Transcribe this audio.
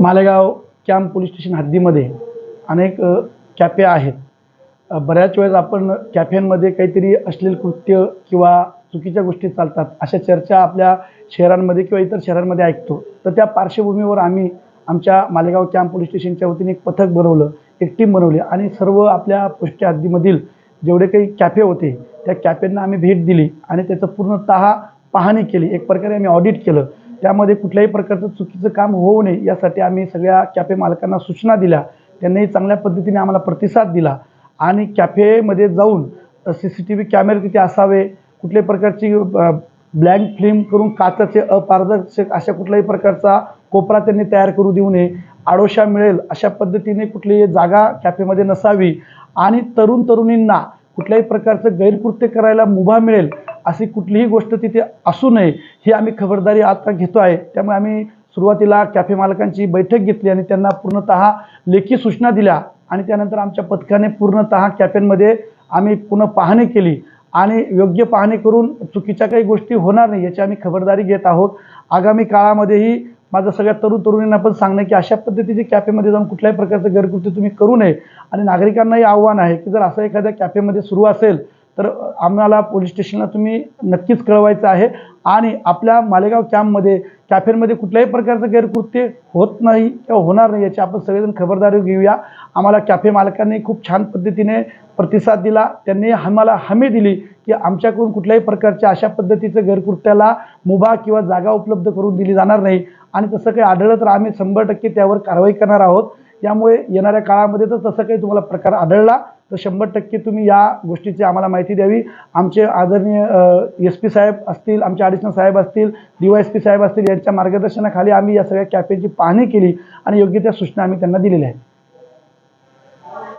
Malegaon camp police station हद्दीमध्ये अनेक cafe आहेत. बऱ्याच वेळेस आपण कॅफेंमध्ये काहीतरी अश्लील कृत्य किंवा चुकीच्या गोष्टी चालतात अशा चर्चा आपल्या शहरांमध्ये किंवा इतर शहरांमध्ये ऐकतो तर त्या पार्श्वभूमीवर आम्ही आमच्या मालेगाव कॅम्प पोलीस स्टेशनच्या वतीने एक पथक बनवलं एक टीम बनवली आणि सर्व आपल्या पोस्ट हद्दीमधील जेवढे काही कॅफे होते त्या कॅफेंना आम्ही भेट दिली आणि त्याचं पूर्णतः पाहणी केली. एक प्रकारे आम्ही ऑडिट केलं. त्यामध्ये कुठल्याही प्रकारचं चुकीचं काम होऊ नये यासाठी आम्ही सगळ्या कॅफे मालकांना सूचना दिल्या. त्यांनी चांगल्या पद्धतीने आम्हाला प्रतिसाद दिला आणि कॅफेमध्ये जाऊन सी सी टी व्ही कॅमेरे तिथे असावे कुठल्याही प्रकारची ब्लँक फिल्म करून काचाचे अपारदर्शक अशा कुठल्याही प्रकारचा कोपरा त्यांनी तयार करू देऊ नये. आडोशा मिळेल अशा पद्धतीने कुठलीही जागा कॅफेमध्ये नसावी. आणि तरुण तरुणींना कुठल्याही प्रकारचं गैरकृत्य करायला मुभा मिळेल अशी कुठलीही गोष्ट तिथे असू नये ही आम्ही खबरदारी आता घेतो आहे. त्यामुळे आम्ही सुरुवातीला कॅफे मालकांची बैठक घेतली आणि त्यांना पूर्णतः लेखी सूचना दिल्या. आणि त्यानंतर आमच्या पथकाने पूर्णतः कॅफेंमध्ये आम्ही पुन्हा पाहणी केली. आणि योग्य पाहणी करून चुकीच्या काही गोष्टी होणार नाही याची आम्ही खबरदारी घेत आहोत. आगामी काळामध्येही माझं सगळ्या तरुण तरुणींना पण सांगणं की अशा पद्धतीचे कॅफेमध्ये जाऊन कुठल्याही प्रकारचं गैरकृत्य तुम्ही करू नये. आणि नागरिकांनाही आव्हान आहे की जर असं एखाद्या कॅफेमध्ये सुरू असेल तर आम्हाला पोलीस स्टेशनला तुम्ही नक्कीच कळवायचं आहे. आणि आपल्या मालेगाव कॅम्पमध्ये कॅफेमध्ये कुठल्याही प्रकारचं गैरकृत्य होत नाही किंवा होणार नाही याची आपण सगळेजण खबरदारी घेऊया. आम्हाला कॅफे मालकांनी खूप छान पद्धतीने प्रतिसाद दिला. त्यांनी आम्हाला हमी दिली की आमच्याकडून कुठल्याही प्रकारच्या अशा पद्धतीचं गैरकृत्याला मुभा किंवा जागा उपलब्ध करून दिली जाणार नाही. आणि तसं काही आढळलं तर आम्ही शंभर टक्के त्यावर कारवाई करणार आहोत. त्यामुळे येणाऱ्या काळामध्ये तर तसं काही तुम्हाला प्रकार आढळला. तर शंभर टक्के तुम्ही या गोष्टीची आम्हाला माहिती द्यावी. आमचे आदरणीय एस पी साहेब असतील आमचे ॲडिशनल साहेब असतील डी वाय एस पी साहेब असतील यांच्या मार्गदर्शनाखाली आम्ही या सगळ्या कॅफेची पाहणी केली आणि योग्य त्या सूचना आम्ही त्यांना दिलेल्या आहेत.